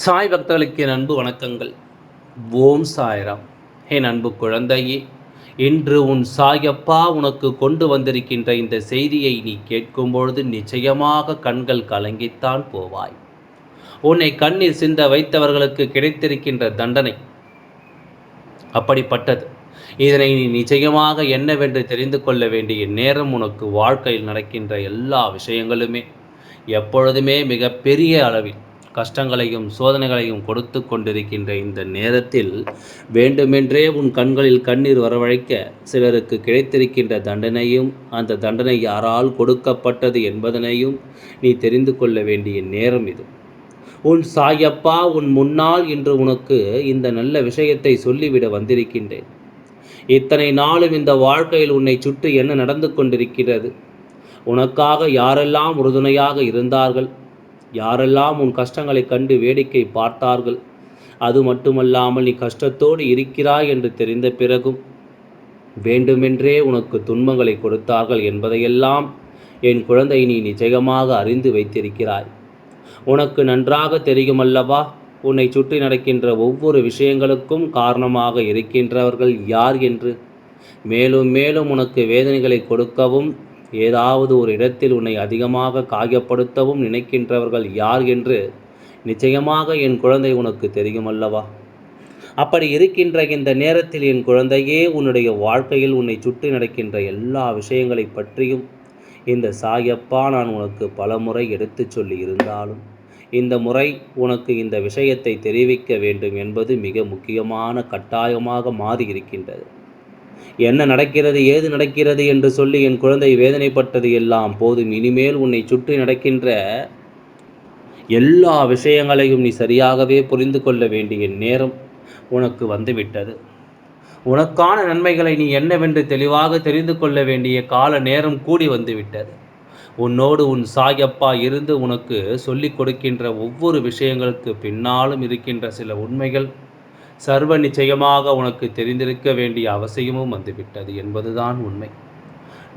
சாய் பக்தர்களுக்கு என் அன்பு வணக்கங்கள். ஓம் சாய்ராம். என் அன்பு குழந்தையே இன்று உன் சாயப்பா உனக்கு கொண்டு வந்திருக்கின்ற இந்த செய்தியை நீ கேட்கும் பொழுது நிச்சயமாக கண்கள் கலங்கித்தான் போவாய். உன்னை கண்ணீர் சிந்த வைத்தவர்களுக்கு கிடைத்திருக்கின்ற தண்டனை அப்படிப்பட்டது. இதனை நீ நிச்சயமாக என்னவென்று தெரிந்து கொள்ள வேண்டிய நேரம் உனக்கு வாழ்க்கையில் நடக்கின்ற எல்லா விஷயங்களுமே எப்பொழுதுமே மிகப்பெரிய அளவில் கஷ்டங்களையும் சோதனைகளையும் கொடுத்து கொண்டிருக்கின்ற இந்த நேரத்தில் வேண்டுமென்றே உன் கண்களில் கண்ணீர் வரவழைக்க சிலருக்கு கிடைத்திருக்கின்ற தண்டனையும் அந்த தண்டனை யாரால் கொடுக்கப்பட்டது என்பதனையும் நீ தெரிந்து கொள்ள வேண்டிய நேரம் இது. உன் சாயப்பா உன் முன்னால் இன்று உனக்கு இந்த நல்ல விஷயத்தை சொல்லிவிட வந்திருக்கின்றேன். இத்தனை நாளும் இந்த வாழ்க்கையில் உன்னை சுற்றி என்ன நடந்து கொண்டிருக்கிறது? உனக்காக யாரெல்லாம் உறுதுணையாக இருந்தார்கள்? யாரெல்லாம் உன் கஷ்டங்களைக் கண்டு வேடிக்கை பார்த்தார்கள்? அது மட்டுமல்லாமல் நீ கஷ்டத்தோடு இருக்கிறாய் என்று தெரிந்த பிறகும் வேண்டுமென்றே உனக்கு துன்பங்களை கொடுத்தார்கள் என்பதையெல்லாம் என் குழந்தை நீ நிச்சயமாக அறிந்து வைத்திருக்கிறாய். உனக்கு நன்றாக தெரியுமல்லவா? உன்னை சுற்றி நடக்கின்ற ஒவ்வொரு விஷயங்களுக்கும் காரணமாக இருக்கின்றவர்கள் யார் என்று? மேலும் மேலும் உனக்கு வேதனைகளை கொடுக்கவும் ஏதாவது ஒரு இடத்தில் உன்னை அதிகமாக காயப்படுத்தவும் நினைக்கின்றவர்கள் யார் என்று நிச்சயமாக என் குழந்தை உனக்கு தெரியுமல்லவா? அப்படி இருக்கின்ற இந்த நேரத்தில் என் குழந்தையே உன்னுடைய வாழ்க்கையில் உன்னை சுற்றி நடக்கின்ற எல்லா விஷயங்களை பற்றியும் இந்த சாயப்பா நான் உனக்கு பலமுறை எடுத்துச் சொல்லி இருந்தாலும் இந்த முறை உனக்கு இந்த விஷயத்தை தெரிவிக்க வேண்டும் என்பது மிக முக்கியமான கட்டாயமாக மாறி இருக்கின்றது என்ன நடக்கிறது ஏது நடக்கிறது என்று சொல்லி என் குழந்தை வேதனைப்பட்டது எல்லாம். போதும் இனிமேல் உன்னை சுற்றி நடக்கின்ற எல்லா விஷயங்களையும் நீ சரியாகவே புரிந்து கொள்ள வேண்டிய நேரம் உனக்கு வந்துவிட்டது. உனக்கான நன்மைகளை நீ என்னவென்று தெளிவாக தெரிந்து கொள்ள வேண்டிய கால நேரம் கூடி வந்துவிட்டது. உன்னோடு உன் சாயப்பா இருந்து உனக்கு சொல்லிக் கொடுக்கின்ற ஒவ்வொரு விஷயங்களுக்கு பின்னாலும் இருக்கின்ற சில உண்மைகள் சர்வ நிச்சயமாக உனக்கு தெரிந்திருக்க வேண்டிய அவசியமும் வந்துவிட்டது என்பதுதான் உண்மை.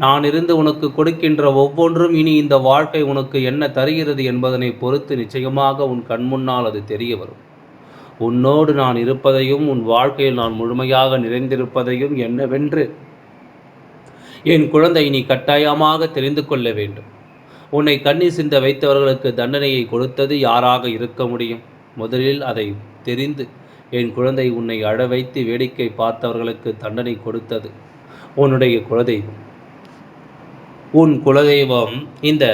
நான் இருந்து உனக்கு கொடுக்கின்ற ஒவ்வொன்றும் இனி இந்த வாழ்க்கை உனக்கு என்ன தருகிறது என்பதனை பொறுத்து நிச்சயமாக உன் கண்முன்னால் அது தெரிய வரும். உன்னோடு நான் இருப்பதையும் உன் வாழ்க்கையில் நான் முழுமையாக நிறைந்திருப்பதையும் என்னவென்று என் குழந்தை நீ கட்டாயமாக தெரிந்து கொள்ள வேண்டும். உன்னை கண்ணீர் சிந்த வைத்தவர்களுக்கு தண்டனையை கொடுத்தது யாராக இருக்க முடியும்? முதலில் அதை தெரிந்து என் குழந்தை உன்னை அழ வைத்து வேடிக்கை பார்த்தவர்களுக்கு தண்டனை கொடுத்தது. உன்னுடைய குலதெய்வம். உன் குலதெய்வம் இந்த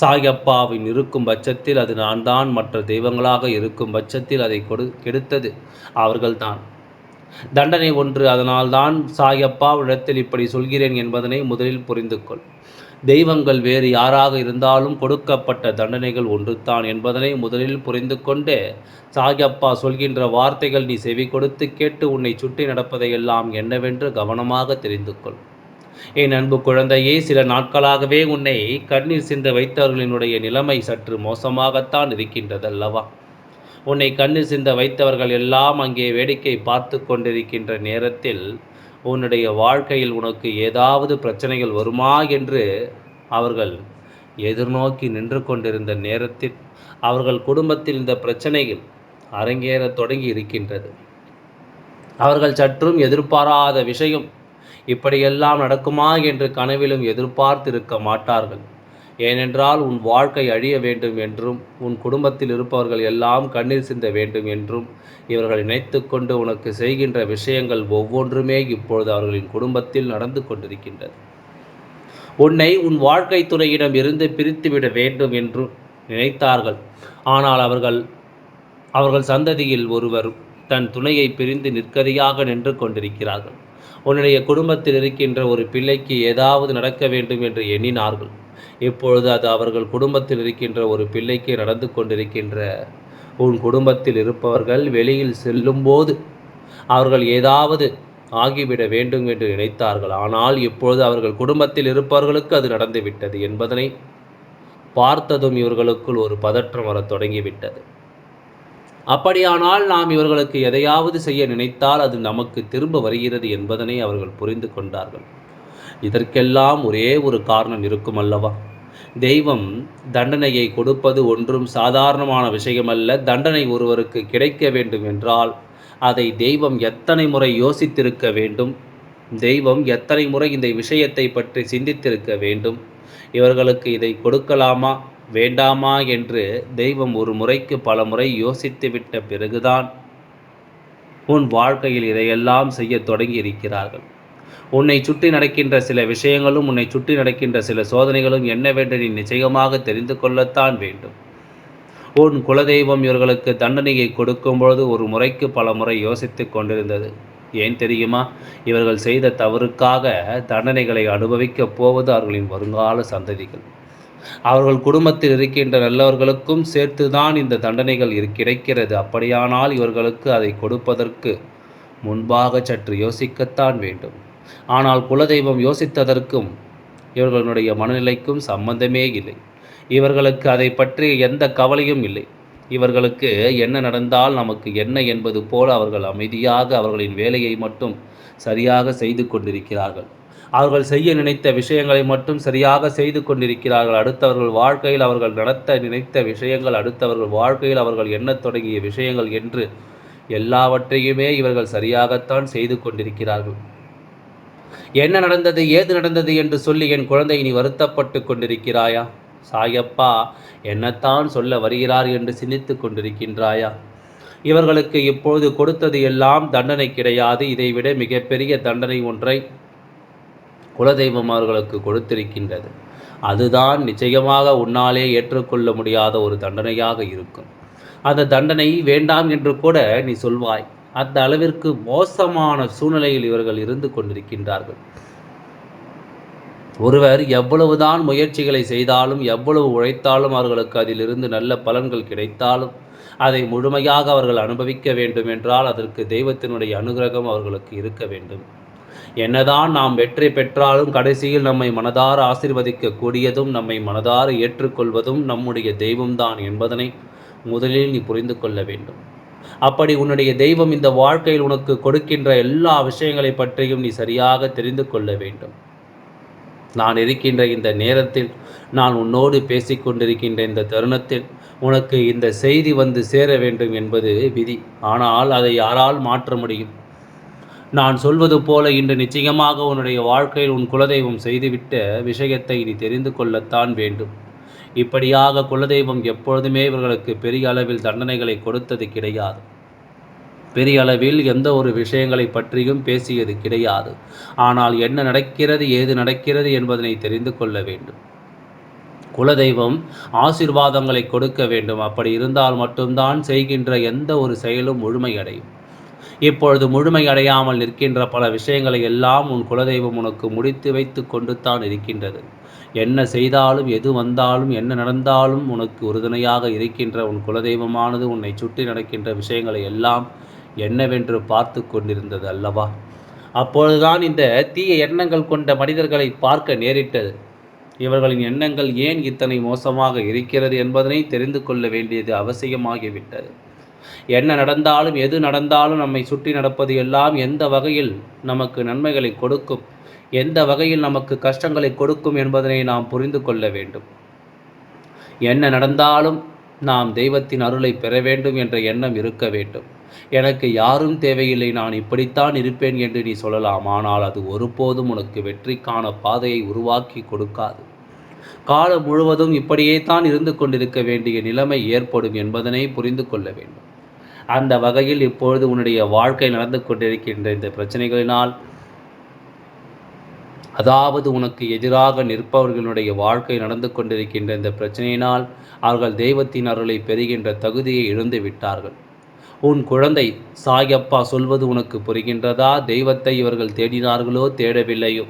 சாயப்பாவின் இருக்கும் பட்சத்தில் அது நான் தான் மற்ற தெய்வங்களாக இருக்கும் பட்சத்தில் அதை கொடு கெடுத்தது. அவர்கள்தான். தண்டனை ஒன்று அதனால்தான் சாயப்பா இடத்தில் இப்படி சொல்கிறேன் என்பதனை முதலில் புரிந்து கொள் தெய்வங்கள் வேறு யாராக இருந்தாலும் கொடுக்கப்பட்ட தண்டனைகள் ஒன்றுதான் என்பதனை முதலில் புரிந்து கொண்டு சாகியப்பா சொல்கின்ற வார்த்தைகள் நீ செவி கொடுத்து கேட்டு உன்னை சுற்றி நடப்பதையெல்லாம் என்னவென்று கவனமாக தெரிந்து கொள். என் அன்பு குழந்தையே சில நாட்களாகவே உன்னை கண்ணீர் சிந்த வைத்தவர்களினுடைய நிலைமை சற்று மோசமாகத்தான் இருக்கின்றதல்லவா? உன்னை கண்ணீர் சிந்த வைத்தவர்கள் எல்லாம் அங்கே வேடிக்கை பார்த்து கொண்டிருக்கின்ற நேரத்தில் உன்னுடைய வாழ்க்கையில் உனக்கு ஏதாவது பிரச்சனைகள் வருமா என்று அவர்கள் எதிர்நோக்கி நின்று கொண்டிருந்த நேரத்தில் அவர்கள் குடும்பத்தில் இந்த பிரச்சனைகள் அரங்கேற தொடங்கி இருக்கின்றது. அவர்கள் சற்றும் எதிர்பாராத விஷயம் இப்படியெல்லாம் நடக்குமா என்று கனவிலும் எதிர்பார்த்திருக்க மாட்டார்கள். ஏனென்றால் உன் வாழ்க்கை அழிய வேண்டும் என்றும் உன் குடும்பத்தில் இருப்பவர்கள் எல்லாம் கண்ணீர் சிந்த வேண்டும் என்றும் இவர்கள் நினைத்து கொண்டு உனக்கு செய்கின்ற விஷயங்கள் ஒவ்வொன்றுமே இப்பொழுது அவர்களின் குடும்பத்தில் நடந்து கொண்டிருக்கின்றது உன்னை உன் வாழ்க்கை துணையிடம் இருந்து பிரித்துவிட வேண்டும் என்று நினைத்தார்கள். ஆனால் அவர்கள் அவர்கள் சந்ததியில் ஒருவர் தன் துணையை பிரிந்து நிற்கதியாக நின்று கொண்டிருக்கிறார்கள். உன்னுடைய குடும்பத்தில் இருக்கின்ற ஒரு பிள்ளைக்கு ஏதாவது நடக்க வேண்டும் என்று எண்ணினார்கள். இப்பொழுது அது அவர்கள் குடும்பத்தில் இருக்கின்ற ஒரு பிள்ளைக்கு நடந்து கொண்டிருக்கின்ற உன் குடும்பத்தில் இருப்பவர்கள் வெளியில் செல்லும்போது அவர்கள் ஏதாவது ஆகிவிட வேண்டும் என்று நினைத்தார்கள். ஆனால் இப்பொழுது அவர்கள் குடும்பத்தில் இருப்பவர்களுக்கு அது நடந்துவிட்டது என்பதனை பார்த்ததும் இவர்களுக்குள் ஒரு பதற்றம் வரத் தொடங்கிவிட்டது. அப்படியானால் நாம் இவர்களுக்கு எதையாவது செய்ய நினைத்தால் அது நமக்கு திரும்ப வருகிறது என்பதனை அவர்கள் புரிந்து கொண்டார்கள். இதற்கெல்லாம் ஒரே ஒரு காரணம் இருக்கும் அல்லவா தெய்வம் தண்டனையை கொடுப்பது ஒன்றும் சாதாரணமான விஷயமல்ல. தண்டனை ஒருவருக்கு கிடைக்க வேண்டும் என்றால் அதை தெய்வம் எத்தனை முறை யோசித்திருக்க வேண்டும்? தெய்வம் எத்தனை முறை இந்த விஷயத்தை பற்றி சிந்தித்திருக்க வேண்டும்? இவர்களுக்கு இதை கொடுக்கலாமா? வேண்டாமா என்று தெய்வம் ஒரு முறைக்கு பல முறை யோசித்துவிட்ட பிறகுதான் உன் வாழ்க்கையில் இதையெல்லாம் செய்ய தொடங்கி இருக்கிறார்கள் உன்னை சுற்றி நடக்கின்ற சில விஷயங்களும் உன்னை சுற்றி நடக்கின்ற சில சோதனைகளும் என்னவென்று நீ நிச்சயமாக தெரிந்து கொள்ளத்தான் வேண்டும். உன் குலதெய்வம் இவர்களுக்கு தண்டனையை கொடுக்கும்பொழுது ஒரு முறைக்கு பல முறை யோசித்து கொண்டிருந்தது. ஏன் தெரியுமா? இவர்கள் செய்த தவறுக்காக தண்டனைகளை அனுபவிக்கப் போவது அவர்களின் வருங்கால சந்ததிகள். அவர்கள் குடும்பத்தில் இருக்கின்ற நல்லவர்களுக்கும் சேர்த்துதான் இந்த தண்டனைகள் கிடைக்கிறது. அப்படியானால் இவர்களுக்கு அதை கொடுப்பதற்கு முன்பாக சற்று யோசிக்கத்தான் வேண்டும். ஆனால் குலதெய்வம் யோசித்ததற்கும் இவர்களுடைய மனநிலைக்கும் சம்பந்தமே இல்லை. இவர்களுக்கு அதை பற்றி எந்த கவலையும் இல்லை. இவர்களுக்கு என்ன நடந்தால் நமக்கு என்ன என்பது போல அவர்கள் அமைதியாக அவர்களின் வேலையை மட்டும் சரியாக செய்து கொண்டிருக்கிறார்கள். அவர்கள் செய்ய நினைத்த விஷயங்களை மட்டும் சரியாக செய்து கொண்டிருக்கிறார்கள். அடுத்தவர்கள் வாழ்க்கையில் அவர்கள் நடத்த நினைத்த விஷயங்கள் அடுத்தவர்கள் வாழ்க்கையில் அவர்கள் எண்ணத் தொடங்கிய விஷயங்கள் என்று எல்லாவற்றையுமே இவர்கள் சரியாகத்தான் செய்து கொண்டிருக்கிறார்கள். என்ன நடந்தது ஏது நடந்தது என்று சொல்லி என் குழந்தை நீ வருத்தப்பட்டு கொண்டிருக்கிறாயா? சாயப்பா என்னத்தான் சொல்ல வருகிறார் என்று சிந்தித்து கொண்டிருக்கின்றாயா? இவர்களுக்கு இப்பொழுது கொடுத்தது எல்லாம் தண்டனை கிடையாது. இதைவிட மிகப்பெரிய தண்டனை ஒன்றை குலதெய்வம் அவர்களுக்கு கொடுத்திருக்கின்றது. அதுதான் நிச்சயமாக உன்னாலே ஏற்றுக்கொள்ள முடியாத ஒரு தண்டனையாக இருக்கும். அந்த தண்டனை வேண்டாம் என்று கூட நீ சொல்வாய். அந்த அளவிற்கு மோசமான சூழ்நிலையில் இவர்கள் இருந்து கொண்டிருக்கின்றார்கள். ஒருவர் எவ்வளவுதான் முயற்சிகளை செய்தாலும் எவ்வளவு உழைத்தாலும் அவர்களுக்கு அதிலிருந்து நல்ல பலன்கள் கிடைத்தாலும் அதை முழுமையாக அவர்கள் அனுபவிக்க வேண்டும் என்றால் அதற்கு தெய்வத்தினுடைய அனுகிரகம் அவர்களுக்கு இருக்க வேண்டும். என்னதான் நாம் வெற்றி பெற்றாலும் கடைசியில் நம்மை மனதார ஆசிர்வதிக்க கூடியதும் நம்மை மனதார ஏற்றுக்கொள்வதும் நம்முடைய தெய்வம்தான் என்பதனை முதலில் நீ புரிந்து கொள்ள வேண்டும். அப்படி உன்னுடைய தெய்வம் இந்த வாழ்க்கையில் உனக்கு கொடுக்கின்ற எல்லா விஷயங்களை பற்றியும் நீ சரியாக தெரிந்து கொள்ள வேண்டும். நான் இருக்கின்ற இந்த நேரத்தில் நான் உன்னோடு பேசிக்கொண்டிருக்கின்ற இந்த தருணத்தில் உனக்கு இந்த செய்தி வந்து சேர வேண்டும் என்பது விதி. ஆனால் அதை யாரால் மாற்ற முடியும்? நான் சொல்வது போல இன்று நிச்சயமாக உன்னுடைய வாழ்க்கையில் உன் குலதெய்வம் செய்துவிட்ட விஷயத்தை நீ தெரிந்து கொள்ளத்தான் வேண்டும். இப்படியாக குலதெய்வம் எப்பொழுதுமே இவர்களுக்கு பெரிய அளவில் தண்டனைகளை கொடுத்தது கிடையாது. பெரிய அளவில் எந்த ஒரு விஷயங்களை பற்றியும் பேசியது கிடையாது. ஆனால் என்ன நடக்கிறது ஏது நடக்கிறது என்பதனை தெரிந்து கொள்ள வேண்டும். குலதெய்வம் ஆசிர்வாதங்களை கொடுக்க வேண்டும். அப்படி இருந்தால் மட்டும்தான் செய்கின்ற எந்த ஒரு செயலும் முழுமையடையும். இப்பொழுது முழுமை அடையாமல் நிற்கின்ற பல விஷயங்களை எல்லாம் உன் குலதெய்வம் உனக்கு முடித்து வைத்து கொண்டு தான் இருக்கின்றது. என்ன செய்தாலும் எது வந்தாலும் என்ன நடந்தாலும் உனக்கு உறுதுணையாக இருக்கின்ற உன் குலதெய்வமானது உன்னை சுற்றி நடக்கின்ற விஷயங்களை எல்லாம் என்னவென்று பார்த்து கொண்டிருந்தது அல்லவா? அப்பொழுதுதான் இந்த தீய எண்ணங்கள் கொண்ட மனிதர்களை பார்க்க நேரிட்டது. இவர்களின் எண்ணங்கள் ஏன் இத்தனை மோசமாக இருக்கிறது என்பதனை தெரிந்து கொள்ள வேண்டியது அவசியமாகிவிட்டது. என்ன நடந்தாலும் எது நடந்தாலும் நம்மை சுற்றி நடப்பது எல்லாம் எந்த வகையில் நமக்கு நன்மைகளை கொடுக்கும்? எந்த வகையில் நமக்கு கஷ்டங்களை கொடுக்கும் என்பதனை நாம் புரிந்து கொள்ள வேண்டும். என்ன நடந்தாலும் நாம் தெய்வத்தின் அருளை பெற வேண்டும் என்ற எண்ணம் இருக்க வேண்டும். எனக்கு யாரும் தேவையில்லை நான் இப்படித்தான் இருப்பேன் என்று நீ சொல்லலாம். ஆனால் அது ஒருபோதும் உனக்கு வெற்றிக்கான பாதையை உருவாக்கி கொடுக்காது. காலம் முழுவதும் இப்படியே தான் இருந்து கொண்டிருக்க வேண்டிய நிலைமை ஏற்படும் என்பதனை புரிந்து கொள்ள வேண்டும். அந்த வகையில் இப்பொழுது உன்னுடைய வாழ்க்கை நடந்து கொண்டிருக்கின்ற இந்த பிரச்சனைகளினால் அதாவது உனக்கு எதிராக நிற்பவர்களுடைய வாழ்க்கை நடந்து கொண்டிருக்கின்ற இந்த பிரச்சனையினால் அவர்கள் தெய்வத்தின் அருளை பெறுகின்ற தகுதியை இழந்து விட்டார்கள். உன் குழந்தை சாயப்பா சொல்வது உனக்கு புரிகின்றதா? தெய்வத்தை இவர்கள் தேடினார்களோ? தேடவில்லையோ?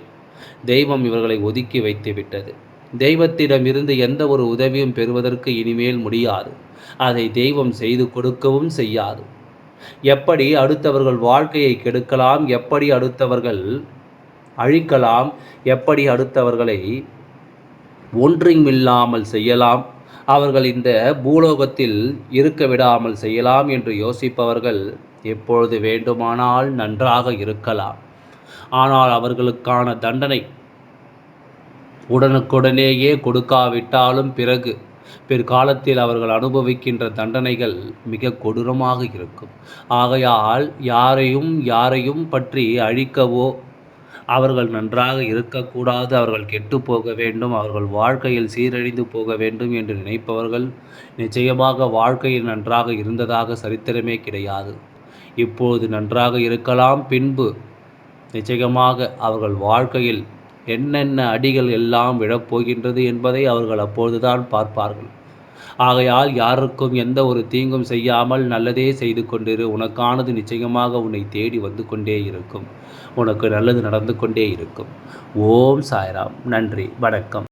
தெய்வம் இவர்களை ஒதுக்கி வைத்து விட்டது. தெய்வத்திடமிருந்து எந்த ஒரு உதவியும் பெறுவதற்கு இனிமேல் முடியாது. அதை தெய்வம் செய்து கொடுக்கவும் செய்யாது. எப்படி அடுத்தவர்கள் வாழ்க்கையை கெடுக்கலாம்? எப்படி அடுத்தவர்கள் அழிக்கலாம். எப்படி அடுத்தவர்களை ஒன்றுமில்லாமல் செய்யலாம்? அவர்கள் இந்த பூலோகத்தில் இருக்க விடாமல் செய்யலாம் என்று யோசிப்பவர்கள் எப்பொழுது வேண்டுமானால் நன்றாக இருக்கலாம். ஆனால் அவர்களுக்கான தண்டனை உடனுக்குடனேயே கொடுக்காவிட்டாலும் பிறகு பிற்காலத்தில் அவர்கள் அனுபவிக்கின்ற தண்டனைகள் மிக கொடூரமாக இருக்கும். ஆகையால் யாரையும் யாரையும் பற்றி அழிக்கவோ அவர்கள் நன்றாக இருக்கக்கூடாது அவர்கள் கெட்டு போக வேண்டும் அவர்கள் வாழ்க்கையில் சீரழிந்து போக வேண்டும் என்று நினைப்பவர்கள் நிச்சயமாக வாழ்க்கையில் நன்றாக இருந்ததாக சரித்திரமே கிடையாது. இப்போது நன்றாக இருக்கலாம் பின்பு நிச்சயமாக அவர்கள் வாழ்க்கையில் என்னென்ன அடிகள் எல்லாம் விழப்போகின்றது என்பதை அவர்கள் அப்போதுதான் பார்ப்பார்கள். ஆகையால் யாருக்கும் எந்த ஒரு தீங்கும் செய்யாமல் நல்லதே செய்து கொண்டிரு. உனக்கானது நிச்சயமாக உன்னை தேடி வந்து கொண்டே இருக்கும். உனக்கு நல்லது நடந்து கொண்டே இருக்கும். ஓம் சாய்ராம். நன்றி. வணக்கம்.